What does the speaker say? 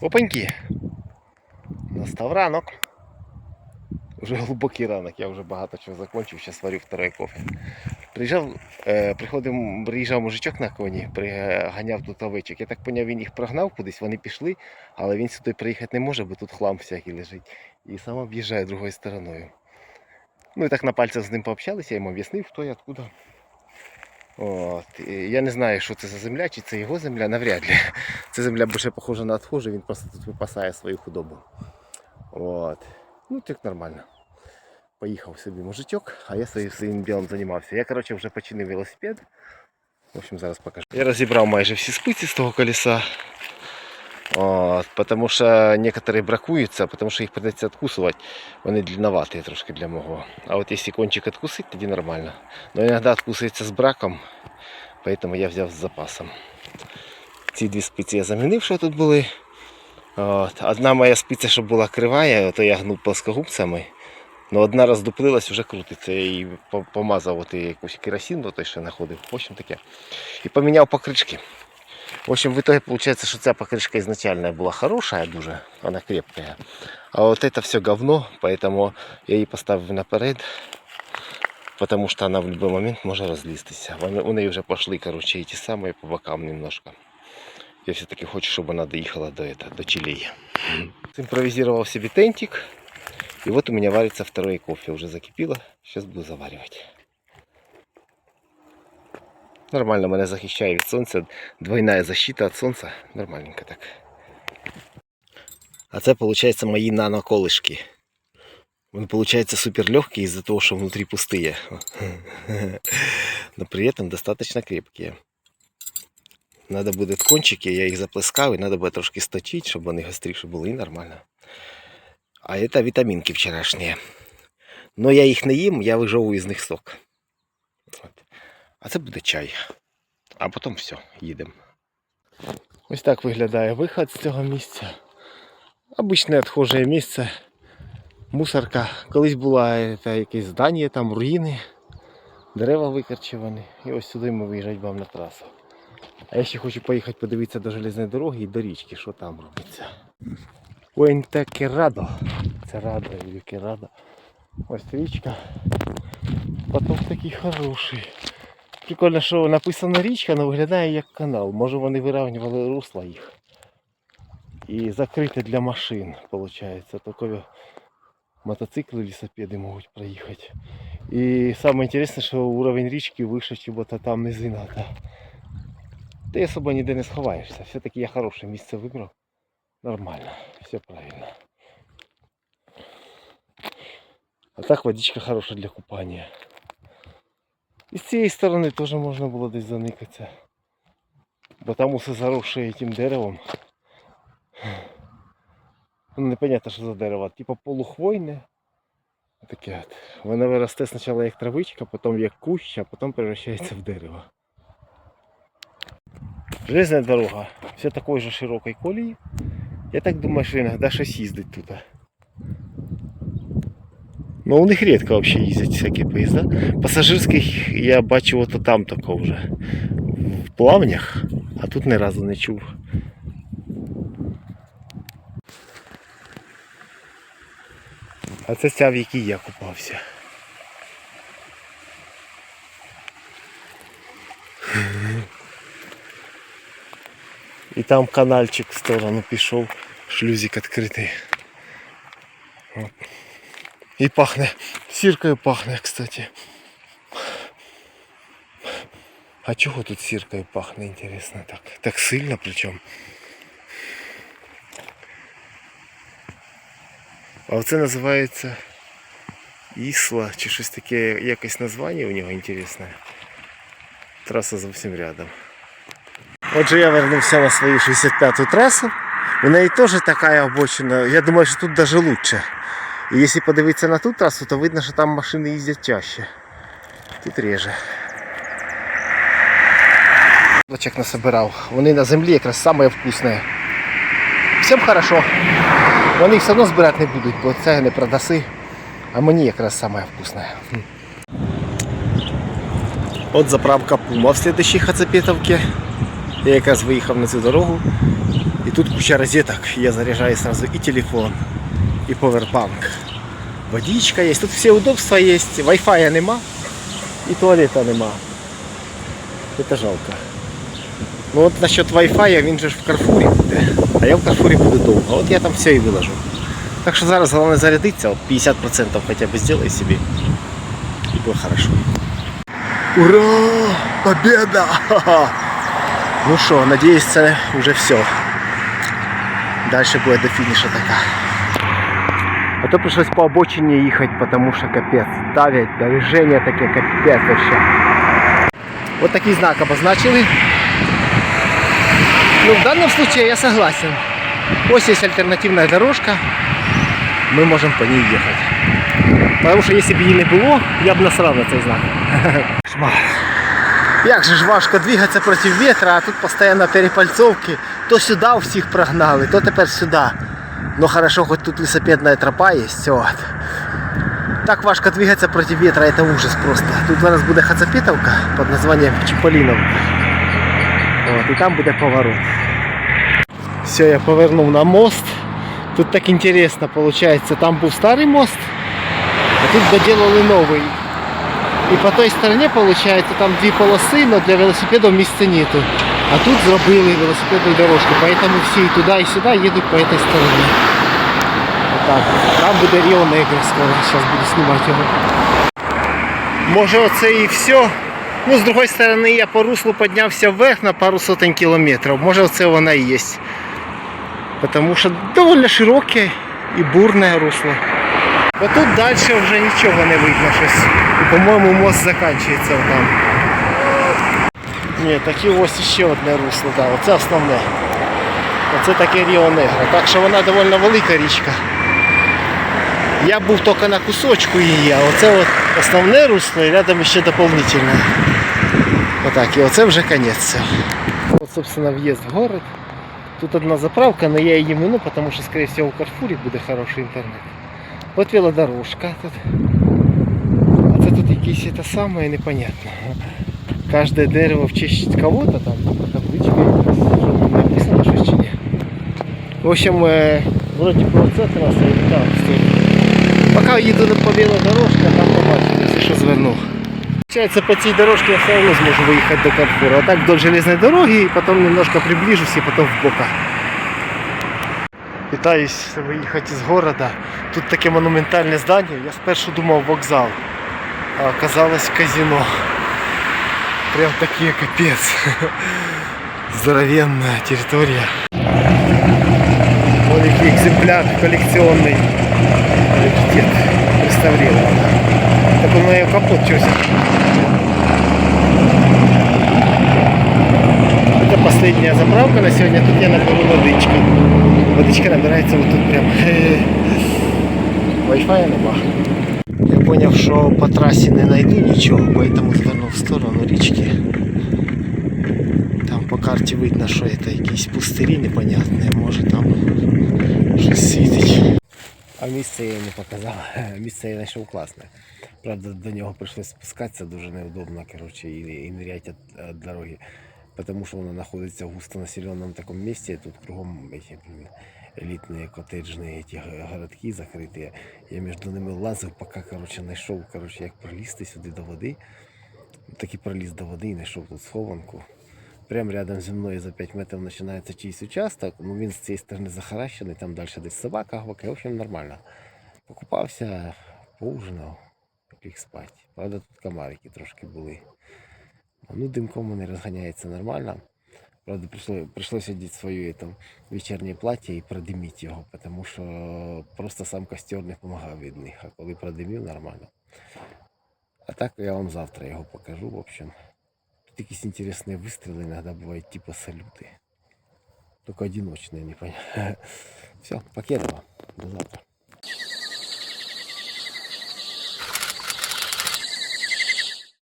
Опаньки. Настав ранок. Уже глибокий ранок, я вже багато чого закончив, зараз варю второй кофе. Приїжджав, е, приходив, приїжджав мужичок на коні, приганяв тут овечок. Я так поняв, він їх прогнав кудись, вони пішли, але він сюди приїхати не може, бо тут хлам всякий лежить. І сам об'їжджає другою стороною. Ну і так на пальцях з ним пообщалися, я йому об'яснив, хто я, откуда. От. Я не знаю, що це за земля, чи це його земля, навряд ли. Це земля більше похожа на отхожу, він просто тут випасає свою худобу. От. Ну, так нормально. Поїхав собі мужичок, а я своїм своїм ділом займався. Я, коротше, вже починив велосипед. В общем, зараз покажу. Я розібрав майже всі спиці з того колеса. От, потому що некоторые бракуються, потому що їх придеться откусувати. Вони длинноваті трошки для мого. А от якщо кончик откусить, тоді нормально. Но іноді откусується з браком, поэтому я взяв з запасом. Ці дві спиці я замінив, що тут були. От. Одна моя спиця, що була крива, то я гнув плоскогубцями. Ну, одна роздуплилась, вже крутиться. Я її помазав от якусь керосину, той що знаходив. В общем таке. І поміняв покришки. В общем, в итоге получается, что ця покрышка изначально была хорошая дуже, она крепкая. А вот это все говно, поэтому я її поставив наперед, потому что она в любой момент може розлізтися. Вони- У неї вже пошли, короче, эти самые по бокам немножко. Я все-таки хочу, чтобы она доехала до, это, до Чилии. Импровизировал себе тентик. И вот у меня варится второй кофе. Уже закипело. Сейчас буду заваривать. Нормально мене захищає від сонця. Двойная защита від сонця. Нормальненько так. А це, виходить, мої наноколишки. Вони, получается, супер легкие из-за того, что внутри пустые. Но при этом достаточно крепкие. Надо буде кончики, я їх заплескав, і треба буде трошки сточити, щоб вони гостріше були і нормально. А це вітамінки вчорашні. Но я їх не їм, я вижовую з них сок. От. А це буде чай. А потім все, їдемо. Ось так виглядає виход з цього місця. Обичне відхоже місце. Мусорка. Колись була та, якесь здання, там руїни, дерева викорчувані. І ось сюди ми виїжджаємо вам на трасу. А я ще хочу поїхати подивитися до железної дороги і до річки, що там робиться. Пуенте Керадо. Це Радо, і Керадо. Ось річка. Поток такий хороший. Прикольно, що написано річка, але виглядає як канал. Може вони вирівнювали русла їх. І закрите для машин, виходить. Тільки мотоцикли, велосипеди можуть проїхати. І інтересне, що уровень річки вище, ніж там низина. Та. Ти особо ніде не сховаєшся. Все-таки я хороше місце вибрав. Нормально, все правильно. А так водичка хороша для купання. І з цієї сторони теж можна було десь заникатися. Бо там усе заросше тим деревом. Ну, непонятно, що за дерево. Типа полухвойне. Таке от. Воно виросте спочатку як травичка, потім як кущ, а потім превращається в дерево. Железная дорога. Все такой же широкой колеи. Я так думаю, що іноді щось їздить тут. Ну у них рідко вообще їздять всякі поїзда. Пасажирських я бачив ото там тако вже. В плавнях, а тут ні разу не чув. А це ця, в якій я купався. І там канальчик в сторону пішов, шлюзик відкритий. От. І пахне. Сіркою пахне, кстати. А чого тут сіркою пахне, інтересно так? Так сильно причому. А оце називається Ісла чи щось таке, якесь названня у нього інтересне. Траса зовсім рядом. Отже, я вернувся на свою 65-ту трасу. У неї теж така обочина. Я думаю, що тут навіть лучше. І якщо подивитися на ту трасу, то видно, що там машини їздять чаще. Тут реже. Лочек насобирав. Вони на землі якраз саме вкусне. Всім хорошо. Вони все одно збирати не будуть, бо це не продаси. А мені якраз саме вкусне. От заправка Пума в следующій Хацапетовці. Я якраз виїхав на цю дорогу. И тут куча розеток. Я заряжаю сразу и телефон, и повербанк. Водичка есть. Тут все удобства есть. Wi-Fi нема. И туалета нема. Это жалко. Ну от насчет Wi-Fi, він же ж в Карфурі буде. А я в Карфурі буду довго. От я там все і виложу. Так що зараз головне зарядитися, от 50% хоча б зроби собі. І буде хорошо. Ура! Победа! Ха-ха! Ну що, надіюсь, це вже все. Далі буде до фінішу така. А то пришлось по обочине їхати, потому що капець. Давять, движение таке капець вообще. Вот такий знак обозначили. Ну, в данном случае я согласен. Ось есть альтернативная дорожка. Мы можем по ней ехать. Потому что если бы її не було, я б насрав на цей знак. Як же ж важко двигатися проти вітра, а тут постійно перепальцовки. То сюди всіх прогнали, то тепер сюди. Ну хорошо, хоч тут лісопедна тропа є. От. Так важко двигаться против ветра, это ужас просто. Тут зараз буде Хацапетовка под названием Чиполлиновка. Вот, и там буде поворот. Все, я повернув на мост. Тут так интересно получается. Там був старий мост, а тут доделали новий. І по той стороні, получается, там дві полоси, но для велосипедов місця нету. А тут зробили велосипедну дорожку, поэтому всі і туди, і сюди їдуть по этой стороні. Так, там буде Ріо Негро скоро, зараз буду знімати його. Може оце і все. Ну, з другої сторони, я по руслу піднявся вверх на пару сотень кілометрів. Може оце вона і є. Тому що доволі широке і бурне русло. Бо тут далі вже нічого не видно щось. І, по-моєму, мост закінчується там. Ні, так і ось ще одне русло, да, оце основне. Оце таке Ріо Негро. Так що вона доволі велика річка. Я був тільки на кусочку її, а оце от основне русло і рядом ще дополнительне. Отак, і оце вже цього. От, собственно, в'їзд в город. Тут одна заправка, але я її мину, тому що, скорее всего, в Карфурі буде хороший інтернет. От велодорожка тут. А це тут якісь це саме непонятно. Кожне дерево в честь кого-то там, табличка там написано щось чи ні. В общем, е, вроде бы оце траса, і так, стоїть. Поки їду по велодорожці, там побачу, якщо що зверну. Получается, по цій дорожці я все одно зможу виїхати до Карфура. А так вдоль железної дороги, і потім немножко приближусь і потім в бока. Питаюсь виїхати з города. Тут таке монументальне здання. Я спершу думав вокзал, а оказалось казино. Прям таке капець. Здоровенна територія. Вот який екземпляр колекціонний. Раритет реставрирован. Так у меня капот чёся. Это последняя заправка на сегодня. Тут я наберу водички. Водичка набирается вот тут прям. Wi-Fi нема. Я понял, що по трасі не найду нічого, поэтому звернув в сторону річки. Там по карті видно, що це якісь пустирі непонятні, може там щось світить. А місце я не показав. Місце я знайшов класне. Правда, до нього прийшлося спускатися дуже неудобно, коротше, і, і нырять від, від дороги. Потому що воно знаходиться в густонаселеному такому місці, тут кругом эти, блін, елітні котеджні городки закриті. Я між ними лазив, коротше, знайшов, коротше, як пролізти сюди до води. Так і проліз до води і знайшов тут схованку. Прямо рядом зі мною за 5 метрів починається чийсь участок, ну він з цієї сторони захаращений, там далі десь собака гавкає, в общем нормально. Покупався, поужинав, ліг спати. Правда, тут комарики трошки були. Ну, димком вони розганяється нормально. Правда, прийшло, прийшлося одіти своє вечірнє плаття і продимити його, тому що просто сам костер не допомагав від них, а коли продимив, нормально. А так я вам завтра його покажу, в общем. Тут якісь інтересні вистріли іноді бувають, типу салюти. Только одиночные, не понятно. Все, покедова. До завтра.